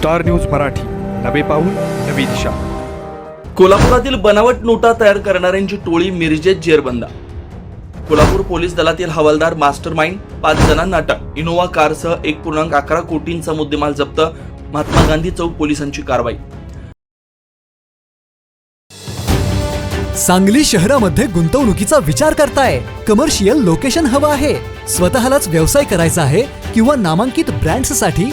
Star news Marathi. नवे पाऊल नवी दिशा. कोल्हापुरातील बनावट नोटा तयार करणाऱ्यांची टोळी मिरजेत जेरबंद. कोल्हापूर पोलीस दलातील हवालदार मास्टर माइंड पाच जणांना अटक. इनोव्हा कारसह एक पूर्णांक अकरा कोटींचा मुद्देमाल जप्त. महात्मा गांधी चौक पोलिसांची कारवाई. सांगली शहरामध्ये गुंतवणुकीचा विचार करताय. कमर्शियल लोकेशन हवं आहे. स्वतःलाच व्यवसाय करायचा आहे किंवा नामांकित ब्रँड्ससाठी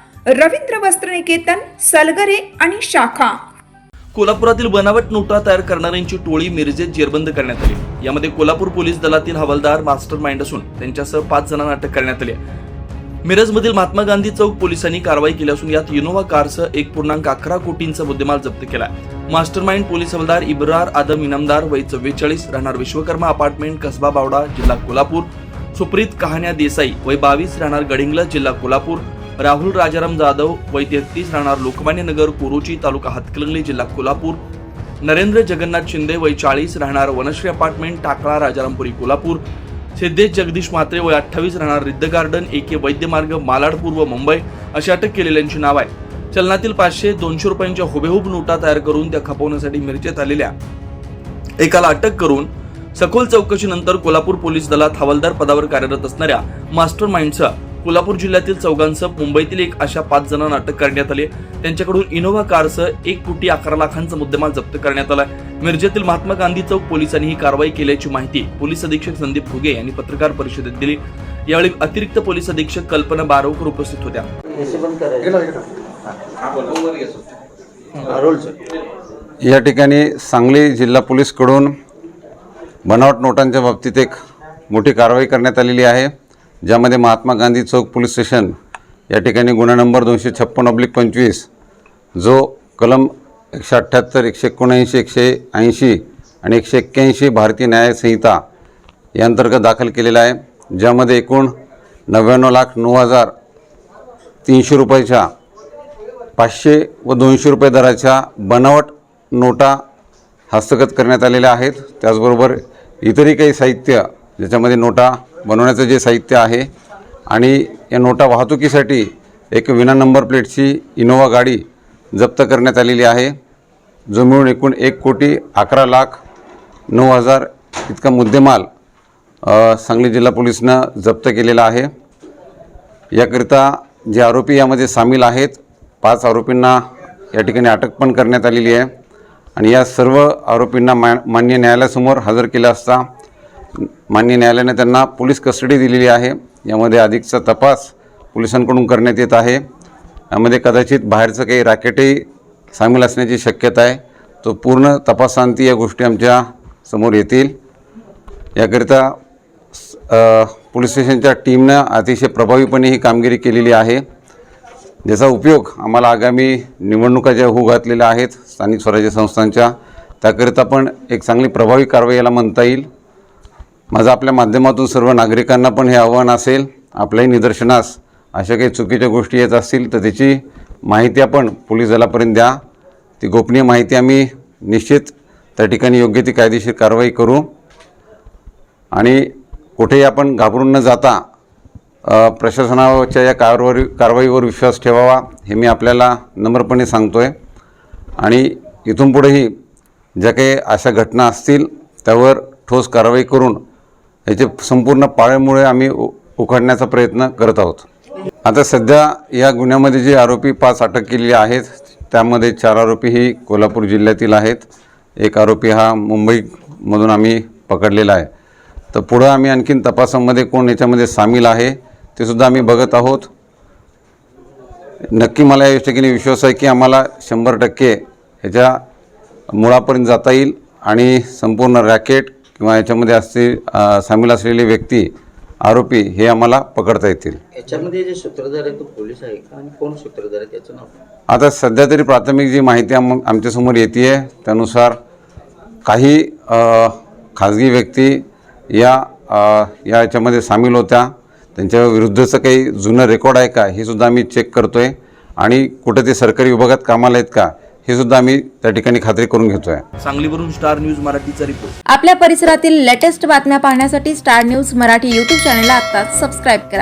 रवींद्र वस्त्रनिकेतन सलगरे आणि शाखा. कोल्हापुरातील बनावट नोटा तयार करणाऱ्यांची टोळी मिरजेत जेरबंद करण्यात आली. यामध्ये कोल्हापूर पोलीस दलातील हवालदार मास्टर माइंड असून त्यांच्यासह पाच जणांना अटक करण्यात आली मिरजमधील महात्मा गांधी चौक पोलिसांनी कारवाई केली असून यात इनोव्हा कारसह एक पूर्णांक अकरा कोटींचा मुद्देमाल जप्त केला मास्टर माइंड पोलीस हवालदार इब्रार आदम इनामदार वय चव्वेचाळीस राहणार विश्वकर्मा अपार्टमेंट कसबा बावडा जिल्हा कोल्हापूर सुप्रीत कहाण्या देसाई वय बावीस राहणार गडिंगला जिल्हा कोल्हापूर राहुल राजाराम जाधव वय तेहतीस राहणार लोकमान्य नगर कोरोची तालुका हातकलंगली जिल्हा कोल्हापूर. नरेंद्र जगन्नाथ शिंदे वय चाळीस राहणार वनश्री अपार्टमेंट टाकळा राजारामपुरी कोल्हापूर. सिद्धेश जगदीश म्हात्रे वय अठ्ठावीस राहणार रिद्ध गार्डन ए के वैद्यमार्ग मालाडपूर व मुंबई अशी अटक केलेल्यांची नाव आहे. चलनातील पाचशे दोनशे रुपयांच्या हुबेहूब नोटा तयार करून त्या खपवण्यासाठी मिरजेत आलेल्या एकाला अटक करून सखोल चौकशीनंतर कोल्हापूर पोलीस दलात हवालदार पदावर कार्यरत असणाऱ्या मास्टर माइंडचा कोल्हापूर जिल्ह्यातील चौघांसह मुंबईतील एक अशा पाच जणांना अटक करण्यात आली त्यांच्याकडून इनोव्हा कारसह एक कोटी अकरा लाखांचा मुद्देमाल जप्त करण्यात आला मिरजेतील महात्मा गांधी चौक पोलिसांनी ही कारवाई केल्याची माहिती पोलीस अधीक्षक संदीप फुगे यांनी पत्रकार परिषदेत दिली. यावेळी अतिरिक्त पोलीस अधीक्षक कल्पना बारोकर उपस्थित होत्या. या ठिकाणी सांगली जिल्हा पोलीसकडून बनावट नोटांच्या बाबतीत एक मोठी कारवाई करण्यात आलेली आहे. ज्यामध्ये महात्मा गांधी चौक पोलीस स्टेशन या ठिकाणी गुन्हा नंबर दोनशे छप्पन ऑब्लिक पंचवीस जो कलम एकशे अठ्ठ्याहत्तर एकशे एकोणऐंशी एकशे ऐंशी आणि एकशे एक्क्याऐंशी भारतीय न्यायसंहिता या अंतर्गत दाखल केलेला आहे. ज्यामध्ये एकूण नव्याण्णव लाख नऊ हजार तीनशे रुपयाच्या पाचशे व दोनशे रुपये दराच्या बनावट नोटा हस्तगत करण्यात आलेल्या आहेत. त्याचबरोबर इतरही काही साहित्य ज्याच्यामध्ये नोटा बनवण्याचं जे साहित्य आहे आणि या नोटा वाहतुकीसाठी एक विना नंबर प्लेटची इनोव्हा गाडी जप्त करण्यात आलेली आहे. जो मिळून एकूण एक कोटी अकरा लाख नऊ हजार इतका मुद्देमाल सांगली जिल्हा पोलिसनं जप्त केलेला आहे. याकरिता जे आरोपी यामध्ये सामील आहेत पाच आरोपींना या ठिकाणी अटक पण करण्यात आलेली आहे. आणि या सर्व आरोपींना मा मान्य न्यायालयासमोर हजर केलं असता मान्य न्यायालयाने त्यांना पोलीस कस्टडी दिलेली आहे. यामध्ये अधिकचा तपास पोलिसांकडून करण्यात येत आहे. यामध्ये कदाचित बाहेरचं काही रॅकेटही सामील असण्याची शक्यता आहे. तो पूर्ण तपासांती या गोष्टी आमच्यासमोर येतील. याकरिता पोलीस स्टेशनच्या टीमनं अतिशय प्रभावीपणे ही कामगिरी केलेली आहे. ज्याचा उपयोग आम्हाला आगामी निवडणुका ज्या होऊ घातलेल्या आहेत स्थानिक स्वराज्य संस्थांच्या त्याकरिता पण एक चांगली प्रभावी कारवाई याला म्हणता येईल. माझं आपल्या माध्यमातून सर्व नागरिकांना पण हे आव्हान असेल आपल्याही निदर्शनास अशा काही चुकीच्या गोष्टी येत असतील तर त्याची माहिती आपण पोलीस दलापर्यंत द्या. ती गोपनीय माहिती आम्ही निश्चित त्या ठिकाणी योग्य ती कायदेशीर कारवाई करू. आणि कुठेही आपण घाबरून न जाता प्रशासनाच्या या कारवाई कारवाईवर विश्वास ठेवावा हे मी आपल्याला नम्रपणे सांगतो आहे आणि इथून पुढेही ज्या काही अशा घटना असतील त्यावर ठोस कारवाई करून याचे संपूर्ण पाळेमुळे आम्ही उ उखडण्याचा प्रयत्न करत आहोत. आता सध्या या गुन्ह्यामध्ये जे आरोपी पाच अटक केलेले आहेत त्यामध्ये चार आरोपी ही कोल्हापूर जिल्ह्यातील आहेत. एक आरोपी हा मुंबईमधून आम्ही पकडलेला आहे. तर पुढं आम्ही आणखीन तपासामध्ये कोण याच्यामध्ये सामील आहे ते सुद्धा आम्ही बघत आहोत. नक्की मला या ठिकाणी विश्वास आहे की आम्हाला शंभर टक्के ह्याच्या मुळापर्यंत जाता येईल आणि संपूर्ण रॅकेट किंवा याच्यामध्ये असते सामील असलेले व्यक्ती आरोपी हे आम्हाला पकडता येतील. याच्यामध्ये जे सूत्रधार आहे तो पोलीस आहे का? आणि कोण सूत्रधार आहे? त्याचं नाव आता सध्या तरी प्राथमिक जी माहिती आम आमच्यासमोर येते आहे त्यानुसार काही खाजगी व्यक्ती या या याच्यामध्ये सामील होत्या. त्यांच्या विरुद्धचं काही जुनं रेकॉर्ड आहे का? हे सुद्धा आम्ही चेक करतो आहे आणि कुठं ते सरकारी विभागात कामाला आहेत का? हे सुद्धा आम्ही त्या ठिकाणी खात्री करून घेतो आहे सांगलीवरून स्टार न्यूज मराठीचा रिपोर्ट आपल्या परिसरातील लेटेस्ट बातम्या पाहण्यासाठी स्टार न्यूज मराठी यूट्यूब चॅनलला आत्ताच सबस्क्राईब करा.